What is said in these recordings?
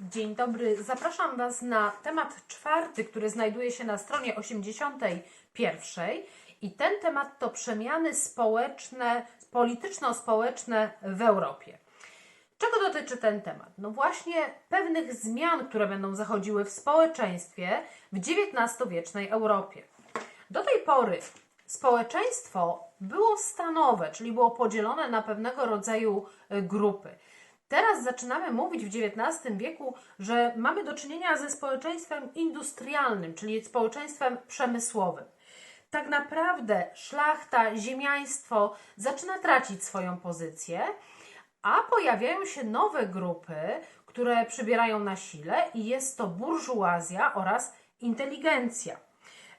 Dzień dobry. Zapraszam Was na temat czwarty, który znajduje się na stronie 81. I ten temat to przemiany społeczne, polityczno-społeczne w Europie. Czego dotyczy ten temat? No właśnie pewnych zmian, które będą zachodziły w społeczeństwie w XIX-wiecznej Europie. Do tej pory społeczeństwo było stanowe, czyli było podzielone na pewnego rodzaju e, grupy. Teraz zaczynamy mówić w XIX wieku, że mamy do czynienia ze społeczeństwem industrialnym, czyli społeczeństwem przemysłowym. Tak naprawdę szlachta, ziemiaństwo zaczyna tracić swoją pozycję, a pojawiają się nowe grupy, które przybierają na sile i jest to burżuazja oraz inteligencja.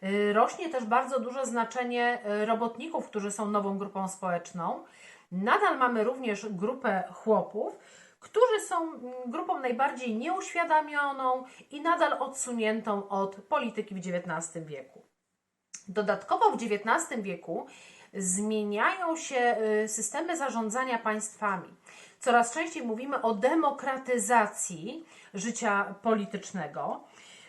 Y, Rośnie też bardzo duże znaczenie y, robotników, którzy są nową grupą społeczną. Nadal mamy również grupę chłopów, którzy są mm, grupą najbardziej nieuświadomioną i nadal odsuniętą od polityki w XIX wieku. Dodatkowo w XIX wieku zmieniają się y, systemy zarządzania państwami. Coraz częściej mówimy o demokratyzacji życia politycznego.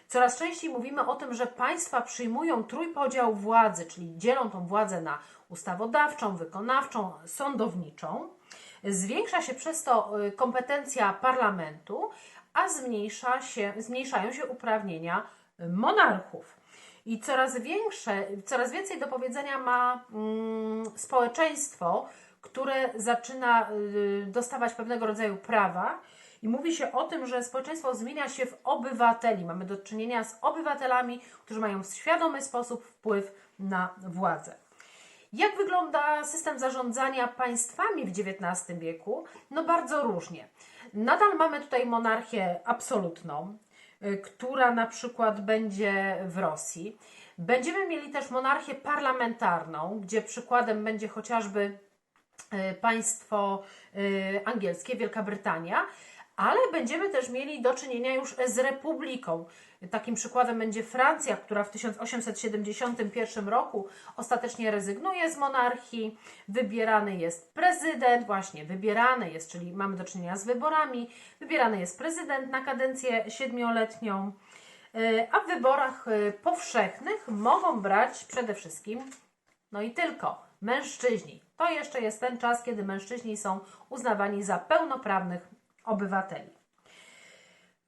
Coraz częściej mówimy o tym, że państwa przyjmują trójpodział władzy, czyli dzielą tą władzę na ustawodawczą, wykonawczą, sądowniczą. Zwiększa się przez to y, kompetencja parlamentu, a zmniejsza się, zmniejszają się uprawnienia monarchów. I coraz większe, coraz więcej do powiedzenia ma mm, społeczeństwo, które zaczyna y, dostawać pewnego rodzaju prawa. I mówi się o tym, że społeczeństwo zmienia się w obywateli. Mamy do czynienia z obywatelami, którzy mają w świadomy sposób wpływ na władzę. Jak wygląda system zarządzania państwami w XIX wieku? No bardzo różnie. Nadal mamy tutaj monarchię absolutną, y, która na przykład będzie w Rosji. Będziemy mieli też monarchię parlamentarną, gdzie przykładem będzie chociażby y, państwo y, angielskie, Wielka Brytania, ale będziemy też mieli do czynienia już z republiką. Takim przykładem będzie Francja, która w 1871 roku ostatecznie rezygnuje z monarchii. Wybierany jest prezydent, właśnie wybierany jest, czyli mamy do czynienia z wyborami. Wybierany jest prezydent na kadencję siedmioletnią, y, a w wyborach y, powszechnych mogą brać przede wszystkim, no i tylko, mężczyźni. To jeszcze jest ten czas, kiedy mężczyźni są uznawani za pełnoprawnych obywateli.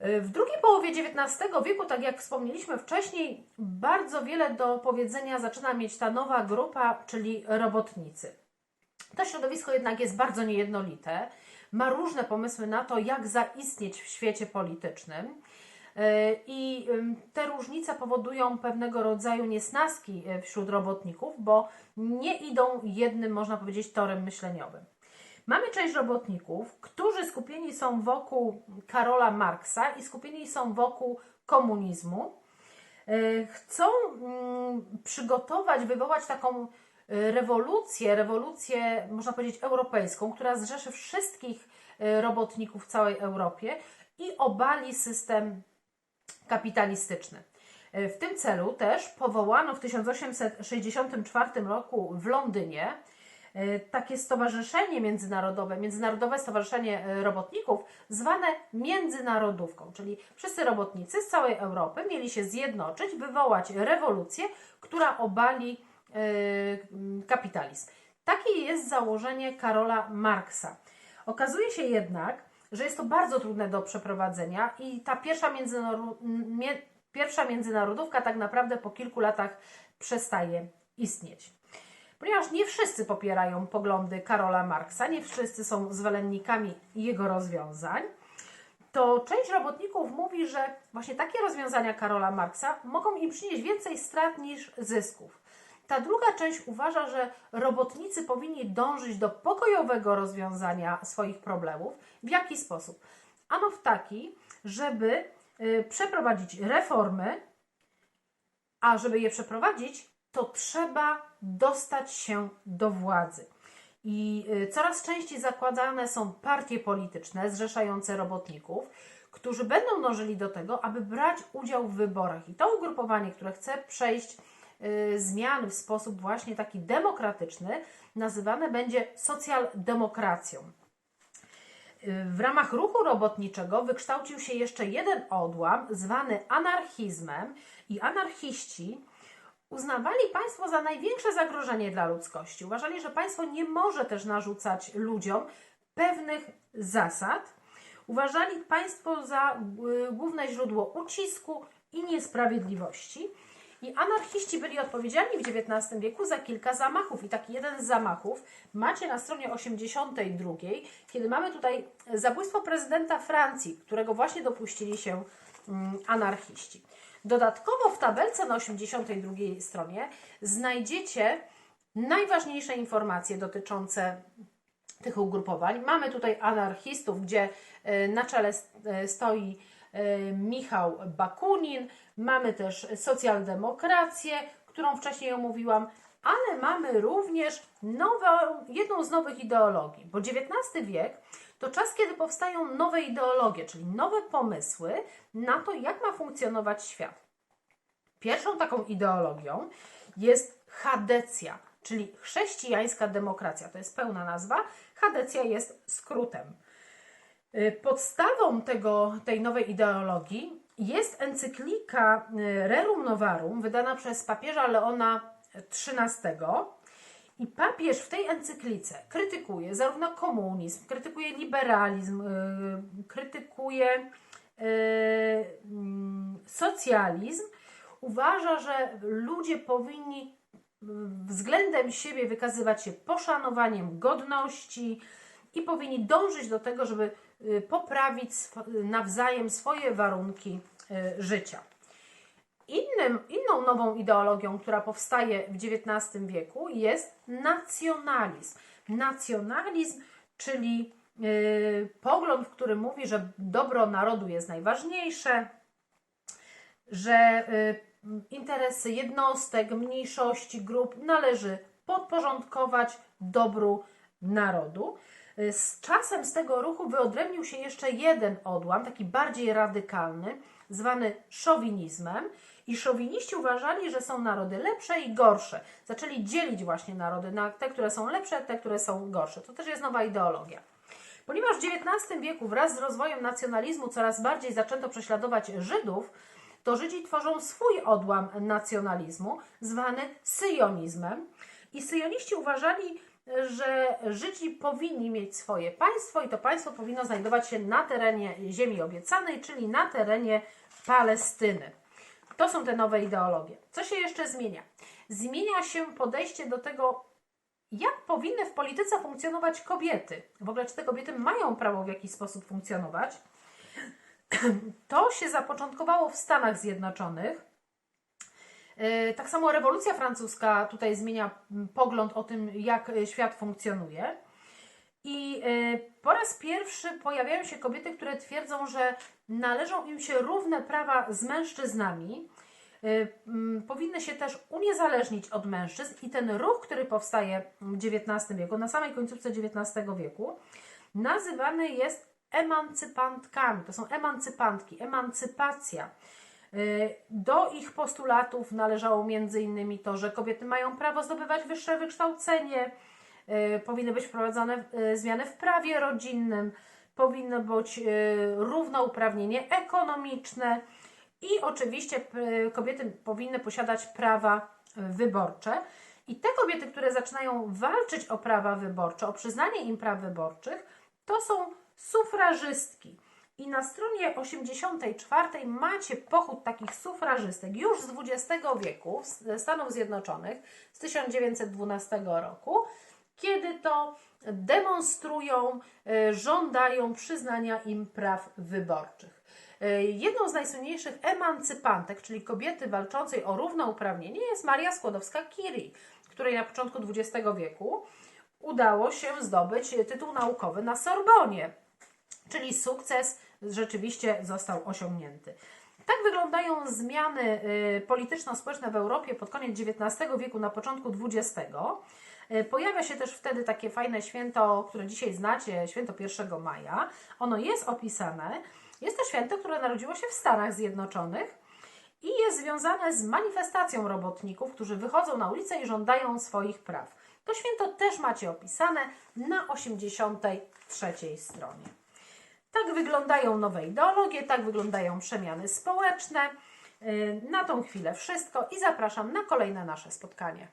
W drugiej połowie XIX wieku, tak jak wspomnieliśmy wcześniej, bardzo wiele do powiedzenia zaczyna mieć ta nowa grupa, czyli robotnicy. To środowisko jednak jest bardzo niejednolite, ma różne pomysły na to, jak zaistnieć w świecie politycznym. I te różnice powodują pewnego rodzaju niesnaski wśród robotników, bo nie idą jednym, można powiedzieć, torem myśleniowym. Mamy część robotników, którzy skupieni są wokół Karola Marksa i skupieni są wokół komunizmu. E, Chcą mm, przygotować, wywołać taką e, rewolucję, rewolucję, można powiedzieć, europejską, która zrzeszy wszystkich e, robotników w całej Europie i obali system kapitalistyczny. W tym celu też powołano w 1864 roku w Londynie takie stowarzyszenie międzynarodowe, Międzynarodowe Stowarzyszenie e, Robotników, zwane międzynarodówką, czyli wszyscy robotnicy z całej Europy mieli się zjednoczyć, wywołać rewolucję, która obali e, kapitalizm. Takie jest założenie Karola Marksa. Okazuje się jednak, że jest to bardzo trudne do przeprowadzenia i ta pierwsza, pierwsza międzynarodówka tak naprawdę po kilku latach przestaje istnieć ponieważ nie wszyscy popierają poglądy Karola Marksa, nie wszyscy są zwolennikami jego rozwiązań, to część robotników mówi, że właśnie takie rozwiązania Karola Marksa mogą im przynieść więcej strat niż zysków. Ta druga część uważa, że robotnicy powinni dążyć do pokojowego rozwiązania swoich problemów. W jaki sposób? Ano w taki, żeby y, przeprowadzić reformy, a żeby je przeprowadzić, to trzeba dostać się do władzy. I y, coraz częściej zakładane są partie polityczne zrzeszające robotników, którzy będą dążyli do tego, aby brać udział w wyborach. I to ugrupowanie, które chce przejść y, zmiany w sposób właśnie taki demokratyczny, nazywane będzie socjaldemokracją. Y, W ramach ruchu robotniczego wykształcił się jeszcze jeden odłam zwany anarchizmem i anarchiści uznawali państwo za największe zagrożenie dla ludzkości. Uważali, że państwo nie może też narzucać ludziom pewnych zasad. Uważali państwo za y, główne źródło ucisku i niesprawiedliwości. I anarchiści byli odpowiedzialni w XIX wieku za kilka zamachów. I taki jeden z zamachów macie na stronie 82, kiedy mamy tutaj zabójstwo prezydenta Francji, którego właśnie dopuścili się mm, anarchiści. Dodatkowo w tabelce na 82 stronie znajdziecie najważniejsze informacje dotyczące tych ugrupowań. Mamy tutaj anarchistów, gdzie e, na czele e, stoi e, Michał Bakunin, mamy też socjaldemokrację, którą wcześniej omówiłam, ale mamy również jedną z nowych ideologii, bo XIX wiek to czas, kiedy powstają nowe ideologie, czyli nowe pomysły na to, jak ma funkcjonować świat. Pierwszą taką ideologią jest chadecja, czyli chrześcijańska demokracja. To jest pełna nazwa. Chadecja jest skrótem. Y, Podstawą tego, tej nowej ideologii jest encyklika y, Rerum Novarum, wydana przez papieża Leona XIII. I papież w tej encyklice krytykuje zarówno komunizm, krytykuje liberalizm, y, krytykuje y, mm, socjalizm. Uważa, że ludzie powinni względem siebie wykazywać się poszanowaniem godności i powinni dążyć do tego, żeby y, poprawić nawzajem swoje warunki y, życia. Innym, inną nową ideologią, która powstaje w XIX wieku, jest nacjonalizm. Nacjonalizm, czyli y, pogląd, w którym mówi, że dobro narodu jest najważniejsze, że y, interesy jednostek, mniejszości, grup należy podporządkować dobru narodu. Y, Z czasem z tego ruchu wyodrębnił się jeszcze jeden odłam, taki bardziej radykalny, zwany szowinizmem. I szowiniści uważali, że są narody lepsze i gorsze. Zaczęli dzielić właśnie narody na te, które są lepsze, te, które są gorsze. To też jest nowa ideologia. Ponieważ w XIX wieku wraz z rozwojem nacjonalizmu coraz bardziej zaczęto prześladować Żydów, to Żydzi tworzą swój odłam nacjonalizmu, zwany syjonizmem. I syjoniści uważali, że Żydzi powinni mieć swoje państwo i to państwo powinno znajdować się na terenie ziemi obiecanej, czyli na terenie Palestyny. To są te nowe ideologie. Co się jeszcze zmienia? Zmienia się podejście do tego, jak powinny w polityce funkcjonować kobiety. W ogóle, czy te kobiety mają prawo w jakiś sposób funkcjonować? To się zapoczątkowało w Stanach Zjednoczonych. Yy, Tak samo rewolucja francuska tutaj zmienia pogląd o tym, jak y, świat funkcjonuje. I y, po raz pierwszy pojawiają się kobiety, które twierdzą, że należą im się równe prawa z mężczyznami. Powinny się też uniezależnić od mężczyzn i ten ruch, który powstaje w XIX wieku, na samej końcówce XIX wieku, nazywany jest emancypantkami. To są emancypantki, emancypacja. Y, Do ich postulatów należało innymi to, że kobiety mają prawo zdobywać wyższe wykształcenie, y, powinny być wprowadzane y, zmiany w prawie rodzinnym, powinno być równouprawnienie ekonomiczne i oczywiście kobiety powinny posiadać prawa wyborcze. I te kobiety, które zaczynają walczyć o prawa wyborcze, o przyznanie im praw wyborczych, to są sufrażystki. I na stronie 84 macie pochód takich sufrażystek już z XX wieku, z Stanów Zjednoczonych, z 1912 roku, kiedy to demonstrują, y, żądają przyznania im praw wyborczych. Y, Jedną z najsłynniejszych emancypantek, czyli kobiety walczącej o równouprawnienie, jest Maria Skłodowska-Curie, której na początku XX wieku udało się zdobyć tytuł naukowy na Sorbonie, czyli sukces rzeczywiście został osiągnięty. Tak wyglądają zmiany y, polityczno-społeczne w Europie pod koniec XIX wieku, na początku XX. Y, Pojawia się też wtedy takie fajne święto, które dzisiaj znacie, święto 1 maja. Ono jest opisane. Jest to święto, które narodziło się w Stanach Zjednoczonych i jest związane z manifestacją robotników, którzy wychodzą na ulicę i żądają swoich praw. To święto też macie opisane na 83 stronie. Tak wyglądają nowe ideologie, tak wyglądają przemiany społeczne. Y, Na tą chwilę wszystko i zapraszam na kolejne nasze spotkanie.